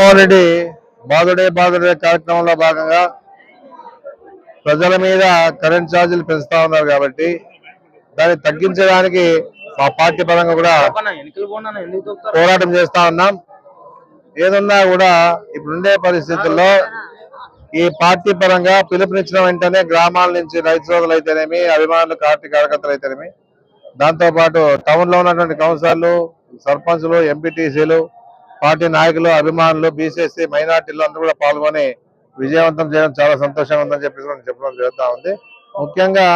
జగన్మోహన్ రెడ్డి బాధుడే బాధుడే కార్యక్రమంలో భాగంగా ప్రజల మీద కరెంట్ ఛార్జీలు పెంచుతా ఉన్నారు కాబట్టి దాన్ని తగ్గించడానికి మా పార్టీ పరంగా కూడా పోరాటం చేస్తా ఉన్నాం. ఏదన్నా కూడా ఇప్పుడుండే పరిస్థితుల్లో ఈ పార్టీ పరంగా పిలుపునిచ్చిన వెంటనే గ్రామాల నుంచి రైతు సోదరులు అయితేనేమి అభిమానులు పార్టీ కార్యకర్తలు అయితేనేమి దాంతో పాటు టౌన్లో ఉన్నటువంటి కౌన్సిలర్లు సర్పంచులు ఎంపీటీసీలు పార్టీ నాయకులు అభిమానులు బీసీసీ మైనార్టీలు అందరూ కూడా పాల్గొని విజయవంతం చేయడం చాలా సంతోషంగా ఉందని చెప్పేసి మనం చెప్పడం జరుగుతూ ఉంది. ముఖ్యంగా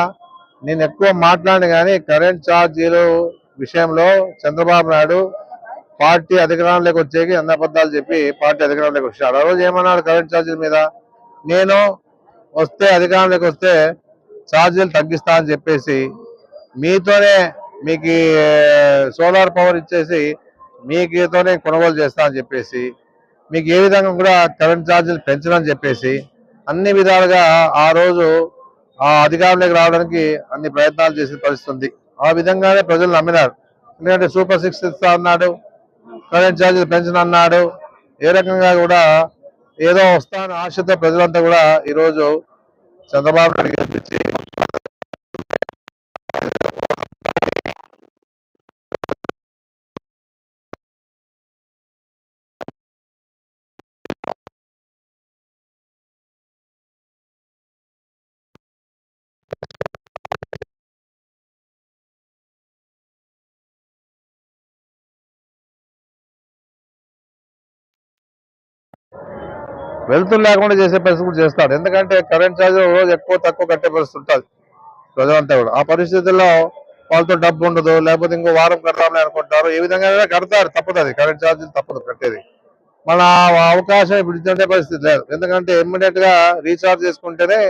నేను ఎక్కువ మాట్లాడిన కానీ కరెంట్ ఛార్జీలు విషయంలో చంద్రబాబు నాయుడు పార్టీ అధికారంలోకి వచ్చేకి అన్న అబద్ధాలు చెప్పి పార్టీ అధికారంలోకి వచ్చాడు ఆ రోజు ఏమన్నాడు కరెంట్ ఛార్జీల మీద? నేను వస్తే అధికారంలోకి వస్తే ఛార్జీలు తగ్గిస్తా అని చెప్పేసి మీతోనే మీకు సోలార్ పవర్ ఇచ్చేసి మీతోనే కొనుగోలు చేస్తా అని చెప్పేసి మీకు ఏ విధంగా కూడా కరెంట్ ఛార్జీలు పెంచడం చెప్పేసి అన్ని విధాలుగా ఆ రోజు ఆ అధికారంలోకి రావడానికి అన్ని ప్రయత్నాలు చేసిన పరిస్థితుంది ఆ విధంగానే ప్రజలు నమ్మినారు. ఎందుకంటే సూపర్ సిక్స్ ఇస్తా అన్నాడు కరెంట్ ఛార్జీలు పెంచను అన్నాడు ఏ రకంగా కూడా ఏదో వస్తానని ఆశతో ప్రజలంతా కూడా ఈరోజు చంద్రబాబు నాయుడు గెలిపించి వెళ్తురు లేకుండా చేసే పరిస్థితి కూడా చేస్తాడు. ఎందుకంటే కరెంట్ ఛార్జ్ రోజు ఎక్కువ తక్కువ కట్టే పరిస్థితి ఉంటుంది ప్రజలంతా కూడా. ఆ పరిస్థితుల్లో వాళ్ళతో డబ్బు ఉండదు లేకపోతే ఇంకో వారం కడతామని అనుకుంటారు. ఈ విధంగా కడతారు తప్పదు అది. కరెంట్ ఛార్జీలు తప్పదు కట్టేది. మన ఆ అవకాశం ఇప్పుడు ఇచ్చే పరిస్థితి లేదు. ఎందుకంటే ఇమ్మీడియట్గా రీఛార్జ్ చేసుకుంటేనే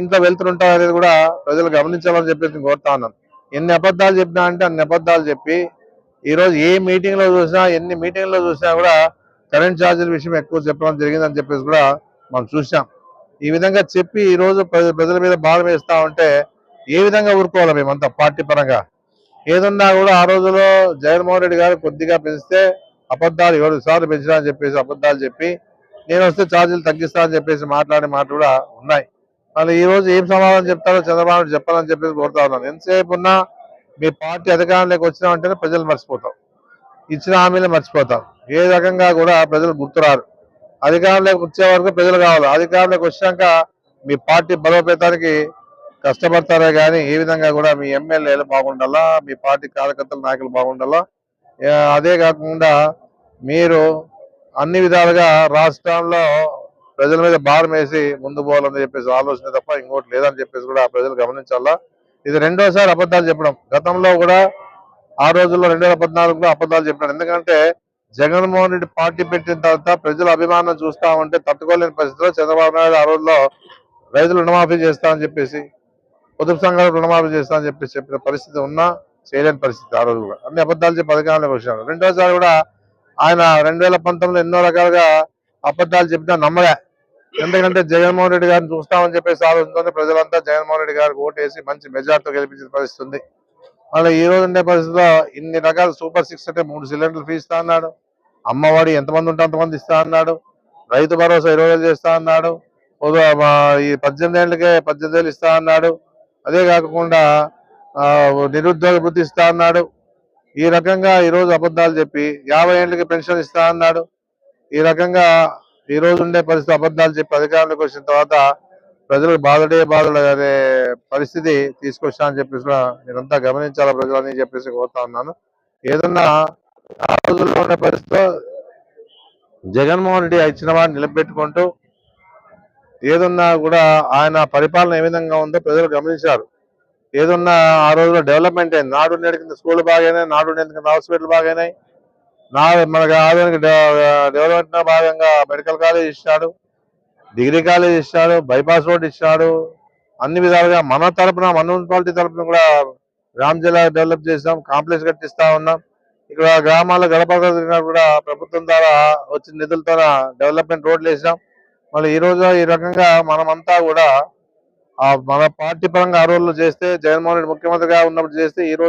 ఇంట్లో వెళ్తుంటారు అనేది కూడా ప్రజలు గమనించాలని చెప్పేసి నేను కోరుతా ఉన్నాను. ఎన్ని అబద్ధాలు చెప్పినా అంటే అన్ని అబద్ధాలు చెప్పి ఈ రోజు ఏ మీటింగ్లో చూసినా ఎన్ని మీటింగ్లో చూసినా కూడా కరెంట్ ఛార్జీల విషయం ఎక్కువ చెప్పడం జరిగిందని చెప్పేసి కూడా మనం చూసాం ఈ విధంగా చెప్పి ఈ రోజు ప్రజల మీద భారం వేస్తా ఉంటే ఏ విధంగా ఊరుకోవాలి మేమంతా పార్టీ పరంగా? ఏదన్నా కూడా ఆ రోజులో జగన్మోహన్ రెడ్డి గారు కొద్దిగా పెంచితే అబద్ధాలు ఏడు సార్లు పెంచినా అని చెప్పేసి అబద్ధాలు చెప్పి నేను వస్తే ఛార్జీలు తగ్గిస్తా అని చెప్పేసి మాట్లాడే మాట కూడా ఉన్నాయి. మళ్ళీ ఈ రోజు ఏం సమాధానం చెప్తారో చంద్రబాబు నాయుడు చెప్పాలని చెప్పేసి కోరుతా ఉన్నాను. ఎంతసేపు ఉన్నా మీ పార్టీ అధికారంలోకి వచ్చినామంటేనే ప్రజలు మర్చిపోతాం. ఇచ్చిన హామీలు మర్చిపోతాం. ఏ రకంగా కూడా ప్రజలు గుర్తురారు. అధికారంలోకి వచ్చే వరకు ప్రజలు కావాలి. అధికారంలోకి వచ్చాక మీ పార్టీ బలోపేతానికి కష్టపడతారే కానీ ఏ విధంగా కూడా మీ ఎమ్మెల్యేలు బాగుండాలా మీ పార్టీ కార్యకర్తల నాయకులు బాగుండాలా? అదే కాకుండా మీరు అన్ని విధాలుగా రాష్ట్రంలో ప్రజల మీద భారం వేసి ముందు పోవాలని చెప్పేసి ఆలోచన తప్ప ఇంకోటి లేదని చెప్పేసి కూడా ప్రజలు గమనించాలా? ఇది రెండోసారి అబద్ధాలు చెప్పడం. గతంలో కూడా ఆ రోజుల్లో రెండు వేల పద్నాలుగులో అబద్ధాలు చెప్పినాడు. ఎందుకంటే జగన్మోహన్ రెడ్డి పార్టీ పెట్టిన తర్వాత ప్రజల అభిమానం చూస్తా ఉంటే తట్టుకోలేని పరిస్థితిలో చంద్రబాబు నాయుడు ఆ రోజుల్లో రైతులు రుణమాఫీ చేస్తామని చెప్పేసి పొదుపు సంఘాలకు రుణమాఫీ చేస్తామని చెప్పేసి చెప్పిన పరిస్థితి ఉన్నా చేయలేని పరిస్థితి ఆ రోజు కూడా అన్ని అబద్ధాలు చెప్పి అధికారంలోకి వచ్చినాడు రెండోసారి కూడా ఆయన రెండు వేల పంతొమ్మిదిలో ఎన్నో రకాలుగా అబద్ధాలు చెప్పినా నమ్మలే. ఎందుకంటే జగన్మోహన్ రెడ్డి గారిని చూస్తామని చెప్పేసి ఆలోచనతోనే ప్రజలంతా జగన్మోహన్ రెడ్డి గారికి ఓటేసి మంచి మెజార్టీతో గెలిపించిన పరిస్థితి ఉంది. మళ్ళీ ఈ రోజు ఉండే పరిస్థితిలో ఇన్ని రకాల సూపర్ సిక్స్ అంటే మూడు సిలిండర్లు ఫీ ఇస్తా అన్నాడు. అమ్మవాడు ఎంతమంది ఉంటే అంతమంది ఇస్తా అన్నాడు. రైతు భరోసా ఇరవై వేలు చేస్తా అన్నాడు. ఈ పద్దెనిమిది ఏళ్ళకే పద్దెనిమిది వేలు ఇస్తా అన్నాడు. అదే కాకుండా నిరుద్యోగ వృత్తి ఇస్తా అన్నాడు. ఈ రకంగా ఈరోజు అబద్ధాలు చెప్పి యాభై ఏళ్ళకి పెన్షన్ ఇస్తా అన్నాడు. ఈ రకంగా ఈరోజు ఉండే పరిస్థితి అబద్ధాలు చెప్పి అధికారంలోకి వచ్చిన తర్వాత ప్రజలకు బాధడే బాధలు అనే పరిస్థితి తీసుకొచ్చా అని చెప్పేసి మీరంతా గమనించాలా ప్రజలని చెప్పేసి కోరుతా ఉన్నాను. ఏదన్నా ఆ రోజుల్లో ఉండే పరిస్థితిలో జగన్మోహన్ రెడ్డి ఇచ్చిన వాడిని నిలబెట్టుకుంటూ ఏదన్నా కూడా ఆయన పరిపాలన ఏ విధంగా ఉందో ప్రజలు గమనించారు. ఏదన్నా ఆ రోజుల్లో డెవలప్మెంట్ అయింది. నాడు నేడు కింద స్కూల్ బాగానే నాడు నేడు కింద హాస్పిటల్ బాగానే నా మనకి ఆధునిక డెవలప్మెంట్ భాగంగా మెడికల్ కాలేజ్ ఇచ్చాడు డిగ్రీ కాలేజ్ ఇచ్చాడు బైపాస్ రోడ్ ఇచ్చాడు అన్ని విధాలుగా మన తరపున మన మున్సిపాలిటీ తరపున కూడా గ్రామ జిల్లా డెవలప్ చేసాం కాంప్లెక్స్ కట్టిస్తా ఉన్నాం. ఇక్కడ గ్రామాల గడప కూడా ప్రభుత్వం ద్వారా వచ్చిన నిధులతో డెవలప్మెంట్ రోడ్లు వేసాం మళ్ళీ ఈ రోజు ఈ రకంగా మనమంతా కూడా మన పార్టీ పరంగా ఆ రోజులు చేస్తే జగన్మోహన్ రెడ్డి ముఖ్యమంత్రిగా ఉన్నప్పుడు చేస్తే ఈ రోజు